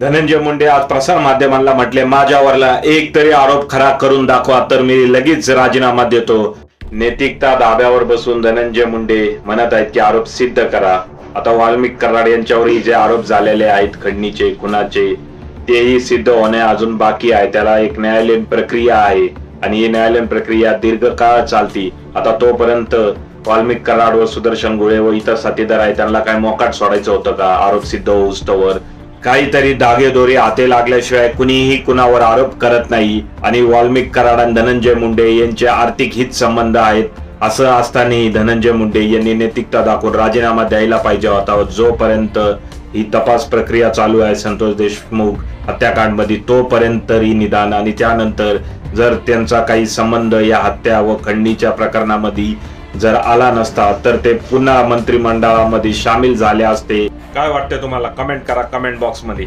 धनंजय मुंडे आज प्रसार माध्यमांना म्हटले माझ्यावरला एक तरी आरोप खरा करून दाखवा. तर मी लगेच राजीनामा देतो. नैतिकता धाब्यावर बसून धनंजय मुंडे म्हणत आहेत की आरोप सिद्ध करा. आता वाल्मिक कराड यांच्यावरही जे आरोप झालेले आहेत खंडणीचे खुनाचे तेही सिद्ध होणे अजून बाकी आहे. त्याला एक न्यायालयीन प्रक्रिया आहे आणि ही न्यायालयीन प्रक्रिया दीर्घकाळ चालती. आता तोपर्यंत वाल्मिक कराड व सुदर्शन गुळे व इतर साथीदार आहेत त्यांना काय मोकाट सोडायचं होतं का? आरोप सिद्ध होऊस्तवर काहीतरी दागेदोरी हाते लागल्याशिवाय कुणीही कुणावर आरोप करत नाही. आणि वाल्मिक कराड आणि धनंजय मुंडे यांचे आर्थिक हित संबंध आहेत असं असतानाही धनंजय मुंडे यांनी नैतिकता दाखवून राजीनामा द्यायला पाहिजे होता. जोपर्यंत ही तपास प्रक्रिया चालू आहे संतोष देशमुख हत्याकांडमध्ये तोपर्यंत तरी निदान. आणि त्यानंतर जर त्यांचा काही संबंध या हत्या व खंडणीच्या प्रकरणामध्ये जर आला नसता तर ते पुन्हा मंत्रिमंडळामध्ये सामील झाले असते. काय वाटतं तुम्हाला? कमेंट करा कमेंट बॉक्समध्ये.